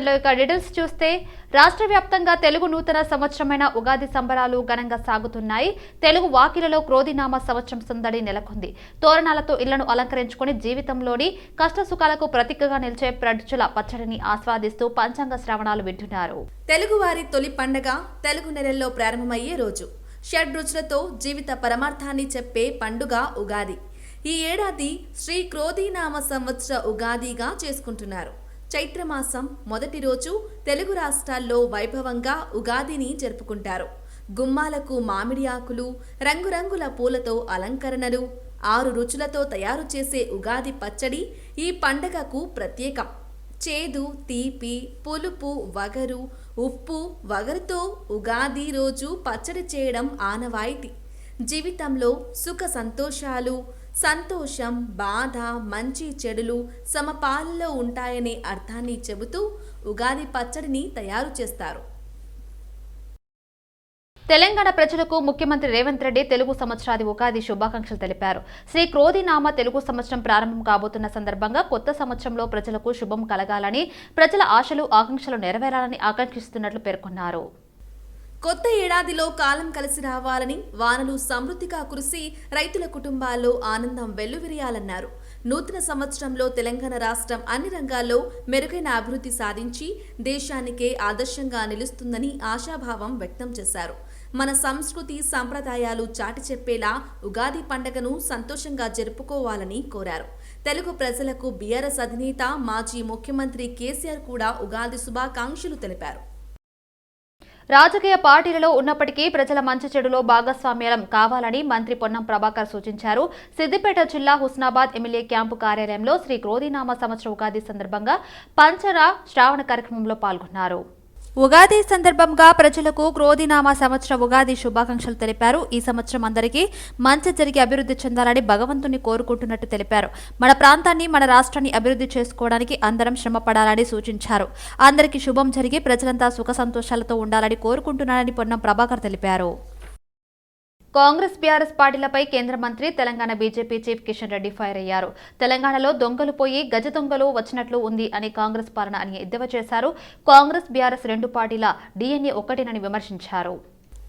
ఇక డీటెయిల్స్ చూస్తే రాష్ట్ర వ్యాప్తంగా తెలుగు నూతన సంవత్సరమైన ఉగాది సంబరాలు ఘనంగా సాగుతున్నాయి. తెలుగు వాకిలలో క్రోధినామ సంవత్సరం సందడి నెలకొంది. తోరణాలతో ఇళ్ళను అలంకరించుకొని జీవితంలోని కష్ట సుఖాలకు ప్రతీకగా నిలిచే ప్రచుల పచ్చడిని ఆస్వాదిస్తూ పంచాంగ శ్రవణాలు వింటున్నారు. తెలుగువారి తొలి పండగ తెలుగు నెలల్లో ప్రారంభమయ్యే రోజు. షడ్ రుచులతో జీవిత పరమార్థాన్ని చెప్పే పండుగ ఉగాది. ఈ ఏడాది శ్రీ క్రోధీనామ సంవత్సర ఉగాదిగా చేసుకుంటున్నారు. చైత్రమాసం మొదటి రోజు తెలుగు రాష్ట్రాల్లో వైభవంగా ఉగాదిని జరుపుకుంటారు. గుమ్మాలకు మామిడి ఆకులు రంగురంగుల పూలతో అలంకరణలు ఆరు రుచులతో తయారు చేసే ఉగాది పచ్చడి ఈ పండగకు ప్రత్యేకం. చేదు తీపి పులుపు వగరు ఉప్పు వగరుతో ఉగాది రోజు పచ్చడి చేయడం ఆనవాయితీ. జీవితంలో సుఖ సంతోషాలు సంతోషం బాధ మంచి చెడులు సమపాలలో ఉంటాయనే అర్థాన్ని చెబుతూ ఉగాది పచ్చడిని తయారు చేస్తారు. తెలంగాణ ప్రజలకు ముఖ్యమంత్రి రేవంత్ రెడ్డి తెలుగు సంవత్సరాది ఉగాది శుభాకాంక్షలు తెలిపారు. శ్రీ క్రోధినామ తెలుగు సంవత్సరం ప్రారంభం కాబోతున్న సందర్భంగా కొత్త సంవత్సరంలో ప్రజలకు శుభం కలగాలని ప్రజల ఆశలు ఆకాంక్షలు నెరవేరాలని ఆకాంక్షిస్తున్నట్లు పేర్కొన్నారు. కొత్త ఏడాదిలో కాలం కలిసి రావాలని వానలు సమృద్ధిగా కురిసి రైతుల కుటుంబాల్లో ఆనందం వెల్లువిరియాలన్నారు. నూతన సంవత్సరంలో తెలంగాణ రాష్ట్రం అన్ని రంగాల్లో మెరుగైన అభివృద్ధి సాధించి దేశానికే ఆదర్శంగా నిలుస్తుందని ఆశాభావం వ్యక్తం చేశారు. మన సంస్కృతి సంప్రదాయాలు చాటి చెప్పేలా ఉగాది పండగను సంతోషంగా జరుపుకోవాలని కోరారు. తెలుగు ప్రజలకు బీఆర్ఎస్ అధినేత మాజీ ముఖ్యమంత్రి కేసీఆర్ కూడా ఉగాది శుభాకాంక్షలు తెలిపారు. రాజకీయ పార్టీలలో ఉన్నప్పటికీ ప్రజల మంచి చెడులో భాగస్వామ్యం కావాలని మంత్రి పొన్నం ప్రభాకర్ సూచించారు. సిద్దిపేట జిల్లా హుస్నాబాద్ ఎమ్మెల్యే క్యాంపు కార్యాలయంలో శ్రీ క్రోధినామ సంవత్సర ఉగాది సందర్భంగా పంచర శ్రావణ కార్యక్రమంలో పాల్గొన్నారు. ఉగాది సందర్భంగా ప్రజలకు క్రోధినామ సంవత్సర ఉగాది శుభాకాంక్షలు తెలిపారు. ఈ సంవత్సరం అందరికీ మంచి జరిగి అభివృద్ధి చెందాలని భగవంతుని కోరుకుంటున్నట్టు తెలిపారు. మన ప్రాంతాన్ని మన రాష్ట్రాన్ని అభివృద్ధి చేసుకోవడానికి అందరం శ్రమపడాలని సూచించారు. అందరికీ శుభం జరిగి ప్రజలంతా సుఖ సంతోషాలతో ఉండాలని కోరుకుంటున్నారని పొన్నం ప్రభాకర్ తెలిపారు. కాంగ్రెస్ బీఆర్ఎస్ పార్టీలపై కేంద్ర మంత్రి Telangana BJP chief Kishan Reddy fire అయ్యారు. తెలంగాణలో దొంగలు పోయి గజ దొంగలు వచ్చినట్లు ఉంది అని కాంగ్రెస్ పాలన అని ఎద్దేవా చేశారు. కాంగ్రెస్ బీఆర్ఎస్ రెండు పార్టీల డీఎన్ఏ ఒక్కటేనని విమర్శించారు.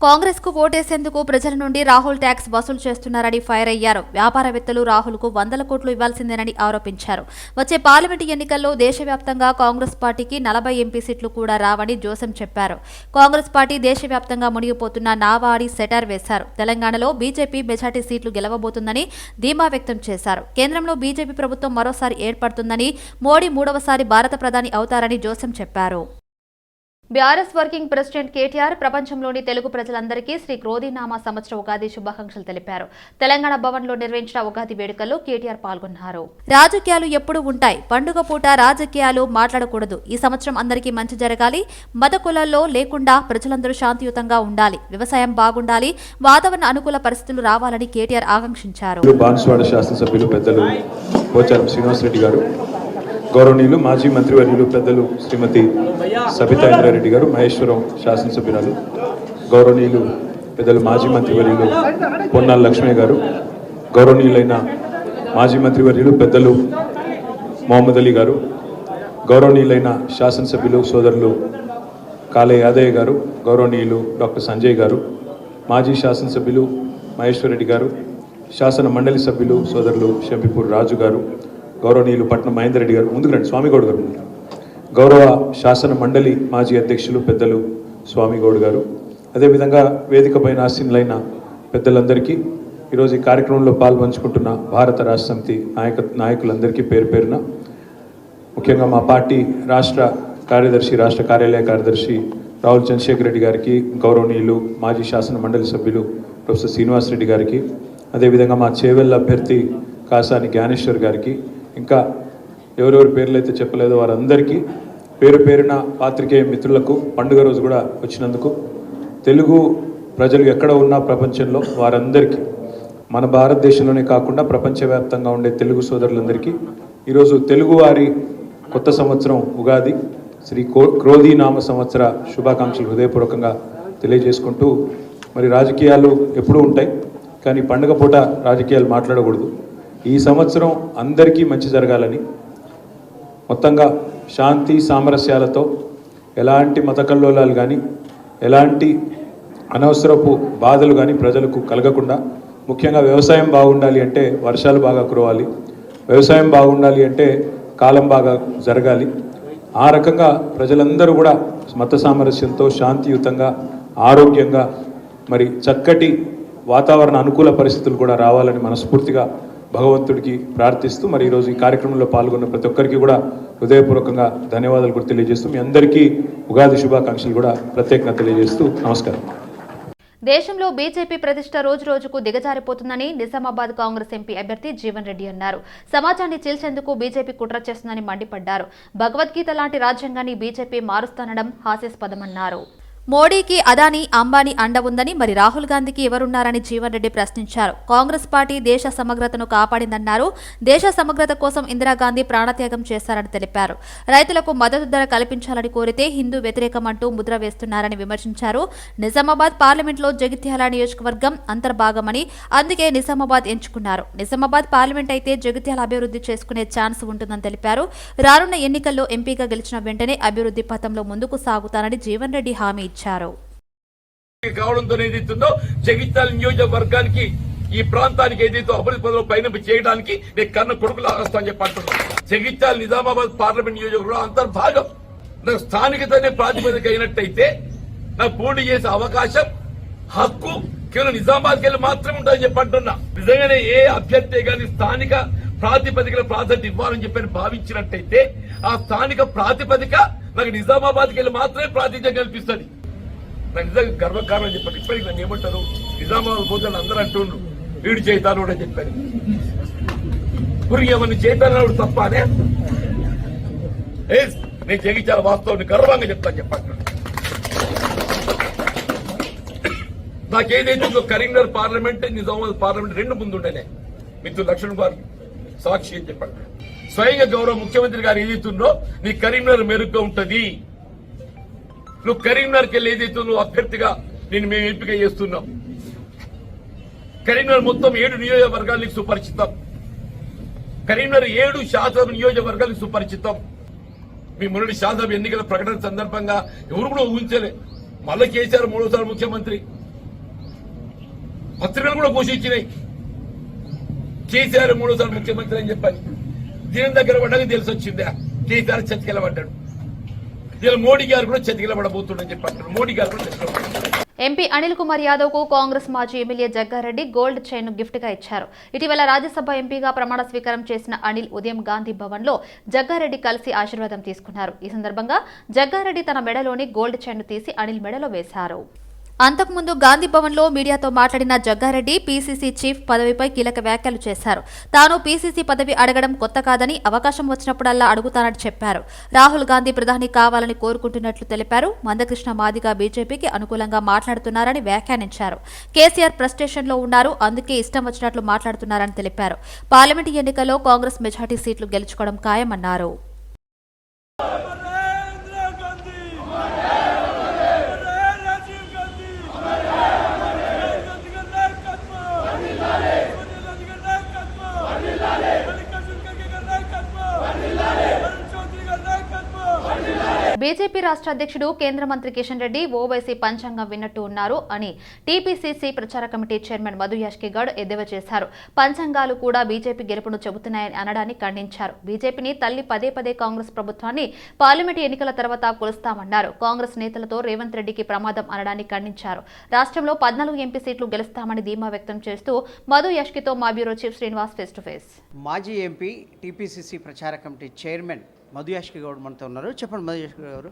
కాంగ్రెస్కు ఓటేసేందుకు ప్రజల నుండి రాహుల్ ట్యాక్స్ వసూలు చేస్తున్నారని ఫైర్ అయ్యారు. వ్యాపారవేత్తలు రాహుల్కు వందల కోట్లు ఇవ్వాల్సిందేనని ఆరోపించారు. వచ్చే పార్లమెంటు ఎన్నికల్లో దేశవ్యాప్తంగా కాంగ్రెస్ పార్టీకి నలభై ఎంపీ సీట్లు కూడా రావని జోసెం చెప్పారు. కాంగ్రెస్ పార్టీ దేశవ్యాప్తంగా మునిగిపోతున్న నావాడి సెటార్ వేశారు. తెలంగాణలో బీజేపీ మెజార్టీ సీట్లు గెలవబోతుందని ధీమా వ్యక్తం చేశారు. కేంద్రంలో బీజేపీ ప్రభుత్వం మరోసారి ఏర్పడుతుందని మోడీ మూడవసారి భారత ప్రధాని అవుతారని జోసెం చెప్పారు. బీఆర్ఎస్ వర్కింగ్ ప్రెసిడెంట్ కేటీఆర్ ప్రపంచంలోని తెలుగు ప్రజలందరికీ శ్రీ క్రోధినామా సంవత్సర ఉగాది శుభాకాంక్షలు తెలిపారు. తెలంగాణ భవన్లో నిర్వహించిన ఉగాది వేడుకల్లో కేటీఆర్ పాల్గొన్నారు. రాజకీయాలు ఎప్పుడు ఉంటాయి. పండుగ పూట రాజకీయాలు మాట్లాడకూడదు. ఈ సంవత్సరం అందరికీ మంచి జరగాలి. మత కులాల్లో లేకుండా ప్రజలందరూ శాంతియుతంగా ఉండాలి. వ్యవసాయం బాగుండాలి. వాతావరణ అనుకూల పరిస్థితులు రావాలని కేటీఆర్ ఆకాంక్షించారు. శాసనసభ్యులు పెద్దలు పోచారం శ్రీనివాసరెడ్డి గారు గౌరవనీయులు మాజీ మంత్రివర్యులు పెద్దలు శ్రీమతి సబితా ఇంద్రారెడ్డి గారు మహేశ్వరం శాసనసభ్యురాలు గౌరవనీయులు పెద్దలు మాజీ మంత్రివర్యులు పొన్నాల లక్ష్మయ్య గారు గౌరవనీయులైన మాజీ మంత్రివర్యులు పెద్దలు మొహమ్మద్ అలీ గారు గౌరవనీయులైన శాసనసభ్యులు సోదరులు కాలే యాదయ్య గారు గౌరవనీయులు డాక్టర్ సంజయ్ గారు మాజీ శాసనసభ్యులు మహేశ్వరరెడ్డి గారు శాసన మండలి సభ్యులు సోదరులు షంపిపూర్ రాజు గారు గౌరవనీయులు పట్నం మహేందర్ రెడ్డి గారు. ముందుకు రండి. స్వామిగౌడ్ గారు గౌరవ శాసన మండలి మాజీ అధ్యక్షులు పెద్దలు స్వామిగౌడ్ గారు. అదేవిధంగా వేదిక పైన ఆసీనులైన పెద్దలందరికీ ఈరోజు ఈ కార్యక్రమంలో పాల్పంచుకుంటున్న భారత రాష్ట్ర సమితి నాయక నాయకులందరికీ పేరు పేరున ముఖ్యంగా మా పార్టీ రాష్ట్ర కార్యదర్శి రాష్ట్ర కార్యాలయ కార్యదర్శి రాహుల్ చంద్రశేఖర్ రెడ్డి గారికి గౌరవనీయులు మాజీ శాసన మండలి సభ్యులు ప్రొఫెసర్ శ్రీనివాస్ రెడ్డి గారికి అదేవిధంగా మా చేవెళ్ళ అభ్యర్థి కాసాని జ్ఞానేశ్వర్ గారికి ఇంకా ఎవరెవరి పేర్లు అయితే చెప్పలేదో వారందరికీ పేరు పేరున పాత్రికేయ మిత్రులకు పండుగ రోజు కూడా వచ్చినందుకు తెలుగు ప్రజలు ఎక్కడ ఉన్నా ప్రపంచంలో వారందరికీ మన భారతదేశంలోనే కాకుండా ప్రపంచవ్యాప్తంగా ఉండే తెలుగు సోదరులందరికీ ఈరోజు తెలుగువారి కొత్త సంవత్సరం ఉగాది శ్రీ కో క్రోధీనామ సంవత్సర శుభాకాంక్షలు హృదయపూర్వకంగా తెలియజేసుకుంటూ మరి రాజకీయాలు ఎప్పుడూ ఉంటాయి కానీ పండుగ పూట రాజకీయాలు మాట్లాడకూడదు. ఈ సంవత్సరం అందరికీ మంచి జరగాలని మొత్తంగా శాంతి సామరస్యాలతో ఎలాంటి మత కల్లోలాలు కానీ ఎలాంటి అనవసరపు బాధలు కానీ ప్రజలకు కలగకుండా ముఖ్యంగా వ్యవసాయం బాగుండాలి అంటే వర్షాలు బాగా కురవాలి వ్యవసాయం బాగుండాలి అంటే కాలం బాగా జరగాలి. ఆ రకంగా ప్రజలందరూ కూడా మత సామరస్యంతో శాంతియుతంగా ఆరోగ్యంగా మరి చక్కటి వాతావరణ అనుకూల పరిస్థితులు కూడా రావాలని మనస్ఫూర్తిగా భగవంతుడికి ప్రార్థిస్తూ మరి ఈరోజు ఈ కార్యక్రమంలో పాల్గొన్న ప్రతి ఒక్కరికి కూడా హృదయపూర్వకంగా ధన్యవాదాలు కూడా తెలియజేస్తూ మీ అందరికీ ఉగాది శుభాకాంక్షలు కూడా ప్రత్యేకంగా తెలియజేస్తూ నమస్కారం. దేశంలో బీజేపీ ప్రతిష్ట రోజు రోజుకు దిగజారిపోతుందని నిజామాబాద్ కాంగ్రెస్ ఎంపీ అభ్యర్థి జీవన్ రెడ్డి అన్నారు. సమాజాన్ని చీల్చేందుకు బీజేపీ కుట్ర చేస్తుందని మండిపడ్డారు. భగవద్గీత లాంటి రాజ్యాంగాన్ని బీజేపీ మారుస్తానడం హాస్యాస్పదమన్నారు. మోడీకి అదానీ అంబానీ అండ ఉందని మరి రాహుల్ గాంధీకి ఎవరున్నారని జీవన్ రెడ్డి ప్రశ్నించారు. కాంగ్రెస్ పార్టీ దేశ సమగ్రతను కాపాడిందన్నారు. దేశ సమగ్రత కోసం ఇందిరాగాంధీ ప్రాణత్యాగం చేశారని తెలిపారు. రైతులకు మద్దతు ధర కల్పించాలని కోరితే హిందూ వ్యతిరేకమంటూ ముద్ర వేస్తున్నారని విమర్శించారు. నిజామాబాద్ పార్లమెంట్లో జగిత్యాల నియోజకవర్గం అంతర్భాగమని అందుకే నిజామాబాద్ ఎంచుకున్నారు. నిజామాబాద్ పార్లమెంట్ అయితే జగిత్యాల అభివృద్ధి చేసుకునే ఛాన్స్ ఉంటుందని తెలిపారు. రానున్న ఎన్నికల్లో ఎంపీగా గెలిచిన వెంటనే అభివృద్ధి పథంలో ముందుకు సాగుతానని జీవన్ రెడ్డి హామీ ఇచ్చారు. కావడంతో ఏదైతుందో జగిత్యాల నియోజకవర్గానికి ఈ ప్రాంతానికి ఏదైతే అభివృద్ధి పనులు పైన చేయడానికి నేను కన్న కొడుకులు ఆగస్తా అని చెప్పి అంటున్నాను జగిత్యాల నిజామాబాద్ పార్లమెంట్ నియోజకవర్గం అంతర్భాగం. నాకు స్థానికతనే ప్రాతిపదిక అయినట్టయితే నాకు పోటీ చేసే అవకాశం హక్కు కేవలం నిజామాబాద్ వెళ్ళి మాత్రమే ఉంటుందని చెప్పి అంటున్నా నిజంగానే ఏ అభ్యర్థి కానీ స్థానిక ప్రాతిపదికల ప్రాధాన్యత ఇవ్వాలని చెప్పని భావించినట్టయితే ఆ స్థానిక ప్రాతిపదిక నాకు నిజామాబాద్కి వెళ్ళి మాత్రమే ప్రాతినిధ్యం కల్పిస్తుంది. నిజంగా గర్వకారణం చెప్పాను ఇప్పటికి నన్ను ఏమంటారు? నిజామాబాద్ పోతే అందరూ అంటుండ్రు. వీడు చేతాను అని చెప్పారు. పురిగి ఏమన్నా తప్ప అనే నేను జగించాల వాస్తవం గర్వంగా చెప్తాను చెప్పండి. నాకేదైతే ఉందో కరీంనగర్ పార్లమెంట్ నిజామాబాద్ పార్లమెంట్ రెండు ముందు ఉండేనే మిత్రులు లక్ష్మణ్ గారు సాక్షి అని చెప్పండి. స్వయంగా గౌరవ ముఖ్యమంత్రి గారు ఏదైతుందో నీ కరీంనగర్ మెరుగ్గా ఉంటది. నువ్వు కరీంనగర్కి వెళ్ళి ఏదైతే నువ్వు అభ్యర్థిగా నేను మేము ఎంపిక చేస్తున్నాం. కరీంనగర్ మొత్తం ఏడు నియోజకవర్గాలకు సుపరిచితం. కరీంనగర్ ఏడు శాసన నియోజకవర్గాలకు సుపరిచితం. మీ మొన్నటి శాసన ఎన్నికల ప్రకటన సందర్భంగా ఎవరు కూడా ఊహించలే. మళ్ళీ కేసీఆర్ మూడోసారి ముఖ్యమంత్రి. పత్రికలు కూడా ఘోషించినాయి కేసీఆర్ మూడోసారి ముఖ్యమంత్రి అని చెప్పాలి దీని దగ్గర పడ్డాక తెలిసి వచ్చిందా కేసీఆర్ చతికెళ్ళబడ్డాడు మోడీ గారు కూడా చతికిలబడబోతుండని చెప్పి మోడీ గారు కూడా ఎంపీ అనిల్ కుమార్ యాదవ్కు కాంగ్రెస్ మాజీ ఎమ్మెల్యే జగ్గారెడ్డి గోల్డ్ చైన్ గిఫ్ట్గా ఇచ్చారు. ఇటీవల రాజ్యసభ ఎంపీగా ప్రమాణ స్వీకారం చేసిన అనిల్ ఉదయం గాంధీ భవన్లో జగ్గారెడ్డి కలిసి ఆశీర్వాదం తీసుకున్నారు. ఈ సందర్భంగా జగ్గారెడ్డి తన మెడలోని గోల్డ్ చైన్ తీసి అనిల్ మెడలో వేశారు. అంతకుముందు గాంధీ భవన్లో మీడియాతో మాట్లాడిన జగ్గారెడ్డి పీసీసీ చీఫ్ పదవిపై కీలక వ్యాఖ్యలు చేశారు. తాను పీసీసీ పదవి అడగడం కొత్త కాదని అవకాశం వచ్చినప్పుడల్లా అడుగుతానని చెప్పారు. రాహుల్ గాంధీ ప్రధాని కావాలని కోరుకుంటున్నట్లు తెలిపారు. మందకృష్ణ మాదిగా బీజేపీకి అనుకూలంగా మాట్లాడుతున్నారని వ్యాఖ్యానించారు. కేసీఆర్ ప్రస్టేషన్లో ఉన్నారు. అందుకే ఇష్టం వచ్చినట్లు మాట్లాడుతున్నారని తెలిపారు. పార్లమెంటు ఎన్నికల్లో కాంగ్రెస్ మెజార్టీ సీట్లు గెలుచుకోవడం ఖాయమన్నారు. బీజేపీ రాష్ట్ర అధ్యక్షుడు కేంద్ర మంత్రి కిషన్ రెడ్డి ఓవైసీ పంచాంగం విన్నట్టు ఉన్నారు అని టీపీసీసీ ప్రచార కమిటీ చైర్మన్ మధు యాష్కి గౌడ్ ఎద్దేవా చేశారు. పంచాంగాలు కూడా బీజేపీ గెలుపును చెబుతున్నాయని అనడాన్ని ఖండించారు. బీజేపీని తల్లి పదే పదే కాంగ్రెస్ ప్రభుత్వాన్ని పార్లమెంటు ఎన్నికల తర్వాత కొలుస్తామన్నారు. కాంగ్రెస్ నేతలతో రేవంత్ రెడ్డికి ప్రమాదం అనడాన్ని ఖండించారు. రాష్ట్రంలో పద్నాలుగు ఎంపీ సీట్లు గెలుస్తామని ధీమా వ్యక్తం చేస్తూ మధు యాష్కితో మా bureau chief Srinivas face to face. మాజీ ఎంపీ టీపీసీసీ ప్రచార కమిటీ చైర్మన్ మధు యాష్కి గౌడ్ మనతో ఉన్నారు. చెప్పండి మధు యాష్కి గారు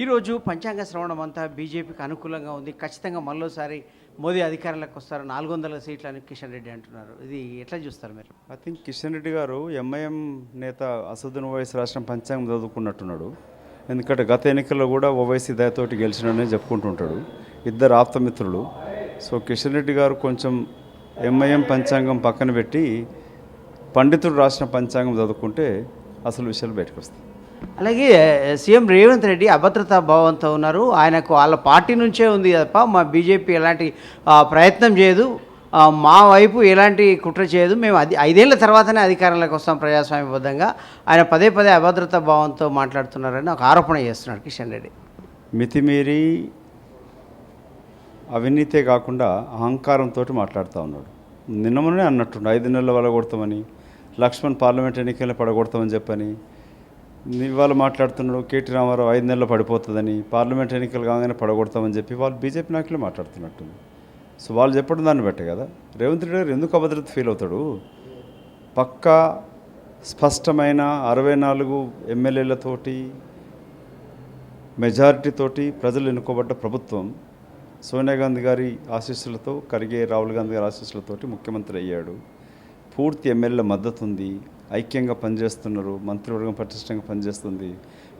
ఈరోజు పంచాంగ శ్రవణం అంతా బీజేపీకి అనుకూలంగా ఉంది. ఖచ్చితంగా మరోసారి మోదీ అధికారంలోకి వస్తారు. నాలుగు వందల సీట్లు అని కిషన్ రెడ్డి అంటున్నారు. ఇది ఎట్లా చూస్తారు మీరు? ఐ థింక్ కిషన్ రెడ్డి గారు ఎంఐఎం నేత అసదున్ ఓవైసీ రాష్ట్రం పంచాంగం చదువుకున్నట్టున్నాడు. ఎందుకంటే గత ఎన్నికల్లో కూడా ఓవైసీ దయతోటి గెలిచినని చెప్పుకుంటుంటాడు. ఇద్దరు ఆప్తమిత్రులు. సో కిషన్ రెడ్డి గారు కొంచెం ఎంఐఎం పంచాంగం పక్కన పెట్టి పండితుడు రాసిన పంచాంగం చదువుకుంటే అసలు విషయాలు బయటకు వస్తాయి. అలాగే సీఎం రేవంత్ రెడ్డి అభద్రతా భావంతో ఉన్నారు. ఆయనకు వాళ్ళ పార్టీ నుంచే ఉంది తప్ప మా బీజేపీ ఎలాంటి ప్రయత్నం చేయదు. మా వైపు ఎలాంటి కుట్ర చేయదు. మేము అది ఐదేళ్ళ తర్వాతనే అధికారంలోకి వస్తాం ప్రజాస్వామ్యబద్ధంగా. ఆయన పదే పదే అభద్రతా భావంతో మాట్లాడుతున్నారని ఒక ఆరోపణ చేస్తున్నాడు కిషన్ రెడ్డి. మితిమీరి అవినీతే కాకుండా అహంకారంతో మాట్లాడుతూ ఉన్నాడు. నిన్నమనే అన్నట్టుండు ఐదు నెలల వల్ల కొడతామని లక్ష్మణ్ పార్లమెంట్ ఎన్నికల్లో పడగొడతామని చెప్పని ఇవాళ మాట్లాడుతున్నాడు కేటీ రామారావు ఐదు నెలలు పడిపోతుందని పార్లమెంట్ ఎన్నికలు కాగానే పడగొడతామని చెప్పి వాళ్ళు బీజేపీ నాయకులు మాట్లాడుతున్నట్టుంది. సో వాళ్ళు చెప్పడం దాన్ని బట్టే కదా. రేవంత్ రెడ్డి గారు ఎందుకు అభద్రత ఫీల్ అవుతాడు? పక్కా స్పష్టమైన అరవై నాలుగు ఎమ్మెల్యేలతోటి మెజారిటీతోటి ప్రజలు ఎన్నుకోబడ్డ ప్రభుత్వం సోనియా గాంధీ గారి ఆశీస్సులతో కరిగే రాహుల్ గాంధీ గారి ఆశీస్సులతోటి ముఖ్యమంత్రి అయ్యాడు. పూర్తి ఎమ్మెల్యేల మద్దతు ఉంది. ఐక్యంగా పనిచేస్తున్నారు మంత్రివర్గం పటిష్టంగా పనిచేస్తుంది.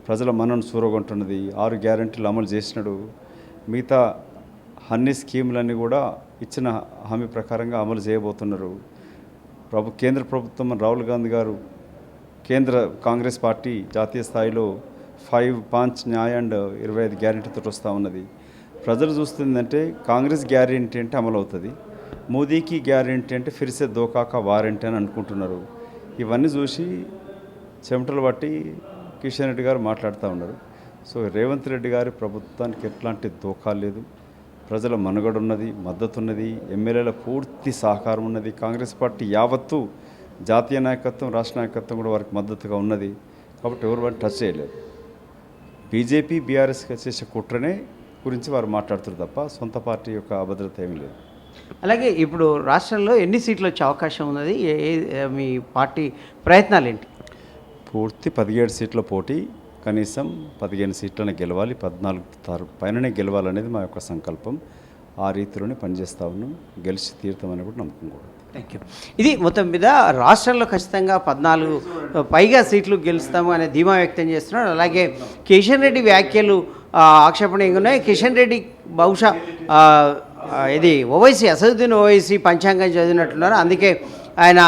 ప్రజల మనను చూరగొంటున్నది ఆరు గ్యారంటీలు అమలు చేసినాడు. మిగతా అన్ని స్కీములన్నీ కూడా ఇచ్చిన హామీ ప్రకారంగా అమలు చేయబోతున్నారు. ప్రభు కేంద్ర ప్రభుత్వం రాహుల్ గాంధీ గారు కేంద్ర కాంగ్రెస్ పార్టీ జాతీయ స్థాయిలో ఫైవ్ పాంచ్ న్యాయ అండ్ ఇరవై ఐదు గ్యారెంటీతో వస్తూ ఉన్నది. ప్రజలు చూస్తుందంటే కాంగ్రెస్ గ్యారెంటీ అంటే అమలు అవుతుంది మోదీకి గ్యారెంటీ అంటే ఫిరిసే దోకాక వారంటీ అని అనుకుంటున్నారు. ఇవన్నీ చూసి చెమటలు బట్టి కిషన్ రెడ్డి గారు మాట్లాడుతూ ఉన్నారు. సో రేవంత్ రెడ్డి గారి ప్రభుత్వానికి ఎట్లాంటి దోకా లేదు. ప్రజల మనుగడ ఉన్నది మద్దతు ఉన్నది ఎమ్మెల్యేల పూర్తి సహకారం ఉన్నది. కాంగ్రెస్ పార్టీ యావత్తు జాతీయ నాయకత్వం రాష్ట్ర నాయకత్వం కూడా వారికి మద్దతుగా ఉన్నది. కాబట్టి ఎవరు వారిని టచ్ చేయలేదు. బీజేపీ బీఆర్ఎస్కి చేసే కుట్రనే గురించి వారు మాట్లాడుతారు తప్ప సొంత పార్టీ యొక్క అభద్రత ఏమీ లేదు. అలాగే ఇప్పుడు రాష్ట్రంలో ఎన్ని సీట్లు వచ్చే అవకాశం ఉన్నది? ఏ- మీ పార్టీ ప్రయత్నాలు ఏంటి? పూర్తి పదిహేడు సీట్ల పోటీ కనీసం పదిహేను సీట్లను గెలవాలి పద్నాలుగు తర- పైననే గెలవాలనేది మా యొక్క సంకల్పం. ఆ రీతిలోనే పనిచేస్తా ఉన్నాం. గెలిచి తీరుతామని కూడా నమ్మకం కూడా. థ్యాంక్ యూ ఇది మొత్తం మీద రాష్ట్రంలో ఖచ్చితంగా పద్నాలుగు పైగా సీట్లు గెలుస్తాము అనే ధీమా వ్యక్తం చేస్తున్నాడు అలాగే కిషన్ రెడ్డి వ్యాఖ్యలు ఆక్షేపణీయంగా ఉన్నాయి. కిషన్ రెడ్డి బహుశా ఇది ఓవైసీ అసదుద్దీన్ ఓవైసీ పంచాంగం చదివినట్టున్నారు. అందుకే ఆయన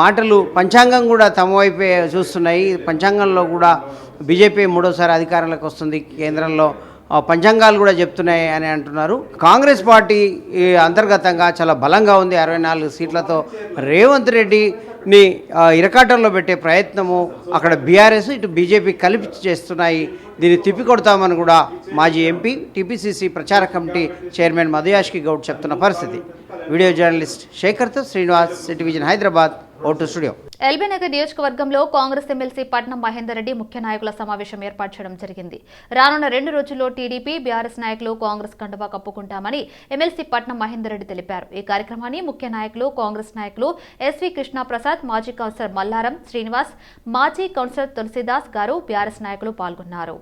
మాటలు పంచాంగం కూడా తమ వైపే చూస్తున్నాయి. పంచాంగంలో కూడా బీజేపీ మూడోసారి అధికారంలోకి వస్తుంది కేంద్రంలో. పంచాంగాలు కూడా చెప్తున్నాయి అని అంటున్నారు. కాంగ్రెస్ పార్టీ అంతర్గతంగా చాలా బలంగా ఉంది. అరవై నాలుగు సీట్లతో రేవంత్ రెడ్డిని ఇరకాటంలో పెట్టే ప్రయత్నము అక్కడ బీఆర్ఎస్ ఇటు బీజేపీ కలిపి చేస్తున్నాయి. దీన్ని తిప్పికొడతామని కూడా మాజీ ఎంపీ టీపీసీసీ ప్రచార కమిటీ చైర్మన్ మధుయాష్కి గౌడ్ చెప్తున్న పరిస్థితి. వీడియో జర్నలిస్ట్ శేఖర్తో శ్రీనివాస్ సిటివిజన్ హైదరాబాద్ ఓటు స్టూడియో. ఎల్బీనగర్ నియోజకవర్గంలో కాంగ్రెస్ ఎమ్మెల్సీ పట్నం మహేందర్ రెడ్డి ముఖ్య నాయకుల సమావేశం ఏర్పాటు చేయడం జరిగింది. రానున్న రెండు రోజుల్లో టీడీపీ బీఆర్ఎస్ నాయకులు కాంగ్రెస్ కండువా కప్పుకుంటామని ఎమ్మెల్సీ పట్నం మహేందర్ రెడ్డి తెలిపారు. ఈ కార్యక్రమాన్ని ముఖ్య నాయకులు కాంగ్రెస్ నాయకులు ఎస్వి కృష్ణప్రసాద్ మాజీ కౌన్సిలర్ మల్లారం శ్రీనివాస్ మాజీ కౌన్సిలర్ తులసిదాస్ గారు బీఆర్ఎస్ నాయకులు పాల్గొన్నారు.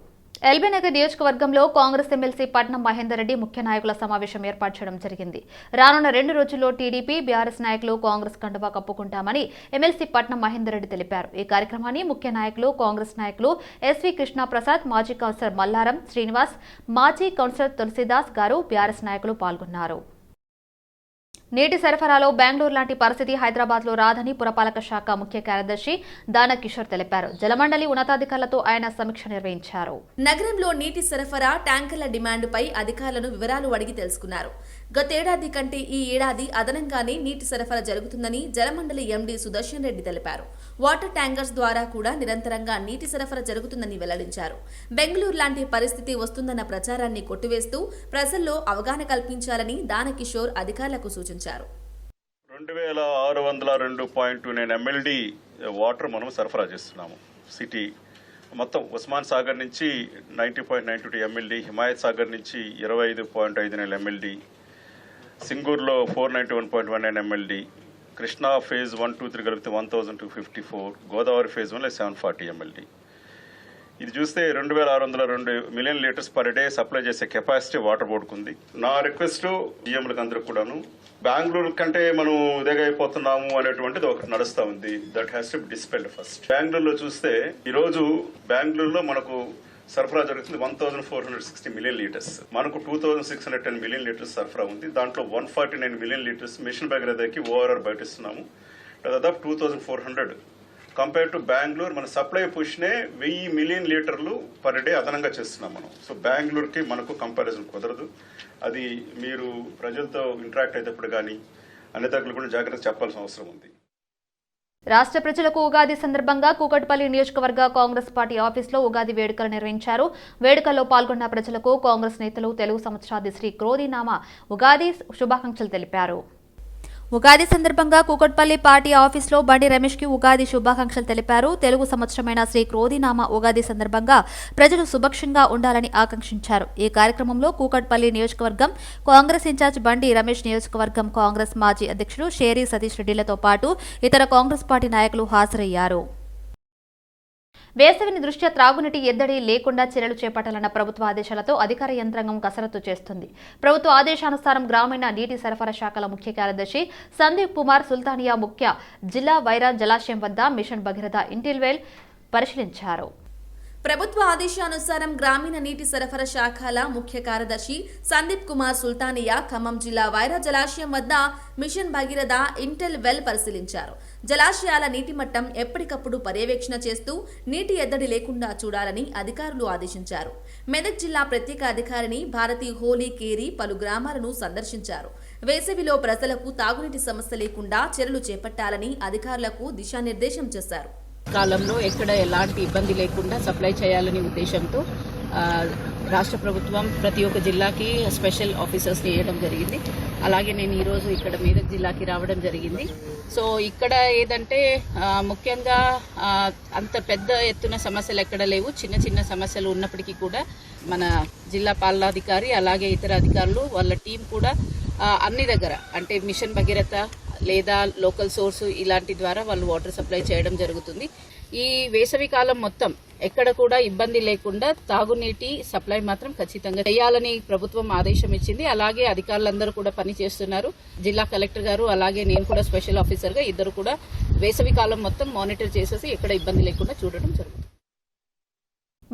ఎల్బీనగర్ నియోజకవర్గంలో కాంగ్రెస్ ఎమ్మెల్సీ పట్నం మహేందర్ రెడ్డి ముఖ్య నాయకుల సమావేశం ఏర్పాటు చేయడం జరిగింది. రానున్న రెండు రోజుల్లో టీడీపీ బీఆర్ఎస్ నాయకులు కాంగ్రెస్ కండువా కప్పుకుంటామని ఎమ్మెల్సీ పట్నం మహేందర్ రెడ్డి తెలిపారు. ఈ కార్యక్రమాన్ని ముఖ్య నాయకులు కాంగ్రెస్ నాయకులు ఎస్వి కృష్ణప్రసాద్ మాజీ కౌన్సిలర్ మల్లారం శ్రీనివాస్ మాజీ కౌన్సిలర్ తులసిదాస్ గారు బీఆర్ఎస్ నాయకులు పాల్గొన్నారు. నీటి సరఫరాలో బెంగళూరు లాంటి పరిస్థితి హైదరాబాద్లో రాదని పురపాలక శాఖ ముఖ్య కార్యదర్శి దాన కిషోర్ తెలిపారు. జలమండలి ఉన్నతాధికారులతో ఆయన సమీక్ష నిర్వహించారు. నగరంలో నీటి సరఫరా ట్యాంకర్ల డిమాండ్పై అధికారులను వివరాలు అడిగి తెలుసుకున్నారు. గతేడాది కంటే ఈ ఏడాది అదనంగానే నీటి సరఫరా జరుగుతుందని జలమండలి ఎండీ సుదర్శన్ రెడ్డి తెలిపారు. వాటర్ ట్యాంకర్స్ ద్వారా కూడా నిరంతరంగా నీటి సరఫరా జరుగుతుందని వెల్లడించారు. బెంగళూరు లాంటి పరిస్థితి వస్తుందన్న ప్రచారాన్ని కొట్టివేస్తూ ప్రజల్లో అవగాహన కల్పించాలని దానకిషోర్ అధికారులకు సూచించారు. రెండు వేల ఆరు వందల రెండు పాయింట్ నైన్ ఎమ్మెల్డీ వాటర్ మనం సరఫరా చేస్తున్నాము. సిటీ మొత్తం ఉస్మాన్ సాగర్ నుంచి ninety point nine two MLD Himayat Sagar నుంచి ఇరవై ఐదు పాయింట్ ఐదు నెల MLD సింగూర్లో four ninety one point one nine MLD Krishna phase one two three కలిపితే one thousand two fifty four Godavari phase వన్లో సెవెన్ ఫార్టీ ఎమ్మెల్డీ ఇది చూస్తే రెండు వేల ఆరు వందల రెండు million litres per day supply చేసే కెపాసిటీ వాటర్ బోర్డుకు ఉంది నా రిక్వెస్ట్ జిఎంలకు అందరికి కూడాను బెంగళూరు కంటే మనం ఇదిగా అనేటువంటిది ఒకటి నడుస్తూ ఉంది. That has to dispelled first. బెంగళూరులో చూస్తే ఈరోజు బెంగళూరులో మనకు సరఫరా జరుగుతుంది one thousand four hundred sixty million litres మనకు two thousand six hundred ten million litres సరఫరా ఉంది. దాంట్లో one forty nine million litres mission దగ్గరకి ఓఆర్ఆర్ బయట బయటిస్తున్నాము. దాదాపు two thousand four hundred compare to Bengaluru మన సప్లై పుష్నే వెయ్యి మిలియన్ లీటర్లు పర్ డే అదనంగా చేస్తున్నాం మనం. సో బెంగళూరుకి మనకు కంపారిజన్ కుదరదు. అది మీరు ప్రజలతో ఇంటరాక్ట్ అయ్యేటప్పుడు కానీ అన్ని దగ్గర కూడా జాగ్రత్త చెప్పాల్సిన అవసరం ఉంది. రాష్ట్ర ప్రజలకు ఉగాది సందర్భంగా కూకట్పల్లి నియోజకవర్గ కాంగ్రెస్ పార్టీ ఆఫీసులో ఉగాది వేడుకలు నిర్వహించారు. వేడుకల్లో పాల్గొన్న ప్రజలకు కాంగ్రెస్ నేతలు తెలుగు సంవత్సరాది శ్రీ క్రోధినామ ఉగాది శుభాకాంక్షలు తెలిపారు. ఉగాది సందర్భంగా కూకట్పల్లి పార్టీ ఆఫీసులో బండి రమేష్కి ఉగాది శుభాకాంక్షలు తెలిపారు. తెలుగు సంవత్సరమైన శ్రీ క్రోధినామ ఉగాది సందర్భంగా ప్రజలు సుభక్షంగా ఉండాలని ఆకాంక్షించారు. ఈ కార్యక్రమంలో కూకట్పల్లి నియోజకవర్గం కాంగ్రెస్ ఇన్ఛార్జ్ బండి రమేష్ నియోజకవర్గం కాంగ్రెస్ మాజీ అధ్యక్షుడు షేరీ సతీష్ రెడ్డిలతో పాటు ఇతర కాంగ్రెస్ పార్టీ నాయకులు హాజరయ్యారు. వేసవిని దృష్ట్యా త్రాగునీటి ఎద్దడి లేకుండా చర్యలు చేపట్టాలన్న ప్రభుత్వ ఆదేశాలతో అధికార యంత్రాంగం కసరత్తు చేస్తుంది. ప్రభుత్వ ఆదేశానుసారం గ్రామీణ నీటి సరఫరా శాఖల ముఖ్య కార్యదర్శి సందీప్ కుమార్ సుల్తానియా ముఖ్య జిల్లా వైరా జలాశయం వద్ద మిషన్ భగీరథ ఇంటిల్వేల్ పరిశీలించారు. ప్రభుత్వ ఆదేశానుసారం గ్రామీణ నీటి సరఫరా శాఖల ముఖ్య కార్యదర్శి సందీప్ కుమార్ సుల్తానియా ఖమ్మం జిల్లా వైరా జలాశయం వద్ద మిషన్ భగీరథ ఇంటెల్ వెల్ పరిశీలించారు. జలాశయాల నీటి మట్టం ఎప్పటికప్పుడు పర్యవేక్షణ చేస్తూ నీటి ఎద్దడి లేకుండా చూడాలని అధికారులు ఆదేశించారు. మెదక్ జిల్లా ప్రత్యేక అధికారిని భారతి హోలీ కేరి పలు గ్రామాలను సందర్శించారు. వేసవిలో ప్రజలకు తాగునీటి సమస్య లేకుండా చర్యలు చేపట్టాలని అధికారులకు దిశానిర్దేశం చేశారు. కాలంలో ఎక్కడ ఎలాంటి ఇబ్బంది లేకుండా సప్లై చేయాలనే ఉద్దేశంతో రాష్ట్ర ప్రభుత్వం ప్రతి ఒక్క జిల్లాకి స్పెషల్ ఆఫీసర్స్ వేయడం జరిగింది. అలాగే నేను ఈరోజు ఇక్కడ మేదక్ జిల్లాకి రావడం జరిగింది. సో ఇక్కడ ఏదంటే ముఖ్యంగా అంత పెద్ద ఎత్తున సమస్యలు ఎక్కడ లేవు. చిన్న చిన్న సమస్యలు ఉన్నప్పటికీ కూడా మన జిల్లా పాలనాధికారి అలాగే ఇతర అధికారులు వాళ్ళ టీం కూడా అన్ని దగ్గర అంటే మిషన్ భగీరథ లేదా లోకల్ సోర్స్ ఇలాంటి ద్వారా వాళ్ళు వాటర్ సప్లై చేయడం జరుగుతుంది. ఈ వేసవి కాలం మొత్తం ఎక్కడ కూడా ఇబ్బంది లేకుండా తాగునీటి సప్లై మాత్రం ఖచ్చితంగా చేయాలని ప్రభుత్వం ఆదేశం ఇచ్చింది. అలాగే అధికారులందరూ కూడా పని చేస్తున్నారు. జిల్లా కలెక్టర్ గారు అలాగే నేను కూడా స్పెషల్ ఆఫీసర్గా ఇద్దరు కూడా వేసవి కాలం మొత్తం మానిటర్ చేసేసి ఎక్కడ ఇబ్బంది లేకుండా చూడడం జరుగుతుంది.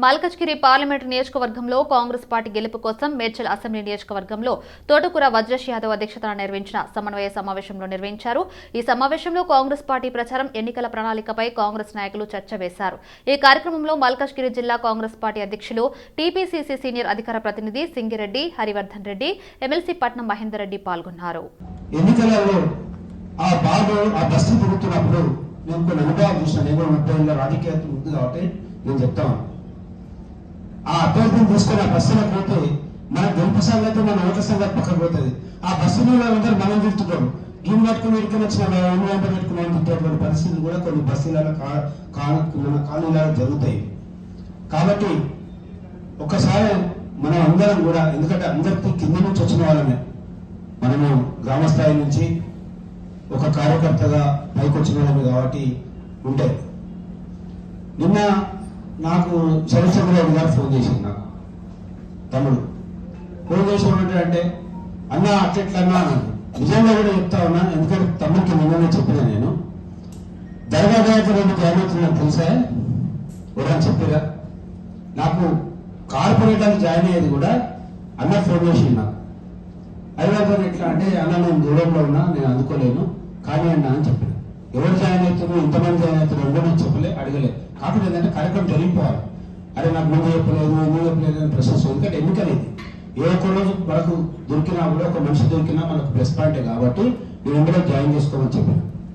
మల్కజ్గిరి పార్లమెంటు నియోజకవర్గంలో కాంగ్రెస్ పార్టీ గెలుపు కోసం మేడ్చల్ అసెంబ్లీ నియోజకవర్గంలో తోటకూర వజ్రష్ యాదవ్ అధ్యక్షతన నిర్వహించిన సమన్వయ సమావేశంలో నిర్వహించారు. ఈ సమావేశంలో కాంగ్రెస్ పార్టీ ప్రచారం ఎన్నికల ప్రణాళికపై కాంగ్రెస్ నాయకులు చర్చ వేశారు. ఈ కార్యక్రమంలో మల్కజ్గిరి జిల్లా కాంగ్రెస్ పార్టీ అధ్యక్షులు టీపీసీసీ సీనియర్ అధికార ప్రతినిధి సింగిరెడ్డి హరివర్ధన్ రెడ్డి ఎమ్మెల్సీ పట్నం మహేందర్ రెడ్డి పాల్గొన్నారు. ఎన్నికలలో ఆ బాబు ఆ బస్సు తిరుగుతున్నప్పుడు నేను కొన్ని అనుభవాలు నేను ముప్పై రాజకీయాలు ఉంది కాబట్టి నేను చెప్తాను ఆ అభ్యర్థిని తీసుకొని ఆ బస్సులో పోతే మన గెలుపు సంగతి మన ఓట్ల సంగతి పక్కకు పోతుంది. ఆ బస్సు మీద మనం తిరుగుతున్నారు గిమ్ పట్టుకుని ఎడుకుని వచ్చిన ఎన్ని వెంట పెట్టుకుని తిట్టేటువంటి పరిస్థితులు కూడా కొన్ని బస్సులలో కా- కా- మన కాలనీలలో జరుగుతాయి. కాబట్టి ఒక్కసారి మనం అందరం కూడా ఎందుకంటే అందరికీ కింద నుంచి వచ్చిన వాళ్ళమే. మనము గ్రామ స్థాయి నుంచి ఒక కార్యకర్తగా పైకి వచ్చిన వాళ్ళమే కాబట్టి ఉంటే నిన్న నాకు శరత్చంద్రరావు గారు ఫోన్ చేసింది నాకు. తమ్ముడు ఫోన్ చేసినప్పుడు అంటే అన్న అట్లెట్లన్నా నిజంగా కూడా చెప్తా ఉన్నా ఎందుకంటే తమ్ముడికి నిన్ననే చెప్పిన నేను. దర్గా గాయత్రి జాయిన్ ఏమవుతుందని తెలుసా ఎవరైనా చెప్పిరా. నాకు కార్పొరేటర్ జాయిన్ అయ్యేది కూడా అన్న ఫోన్ చేసిండు నాకు. హైదరాబాద్ ఎట్లా అంటే అన్న నేను దూరంలో ఉన్నా నేను అందుకోలేను. కానీ అన్న అని చెప్పాను. ఎవరు జాయిన్ అవుతున్నారు? ఇంతమంది జాయిన్ అవుతున్నారు? కూడా నేను చెప్పలే అడగలేదు కాకపోతే ఏంటంటే కార్యక్రమం జరిగిపోవాలి. అరే నాకు ముందు చెప్పలేదు ముందు చెప్పలేదు అని ప్రశ్న ఎందుకంటే ఎన్నికలు ఇది ఏ ఒక్క రోజు మనకు దొరికినా కూడా ఒక మనిషి దొరికినా మనకు ప్లస్ పాయింటే కాబట్టి నేను ఎందులో జాయిన్ చేసుకోమని చెప్పాను.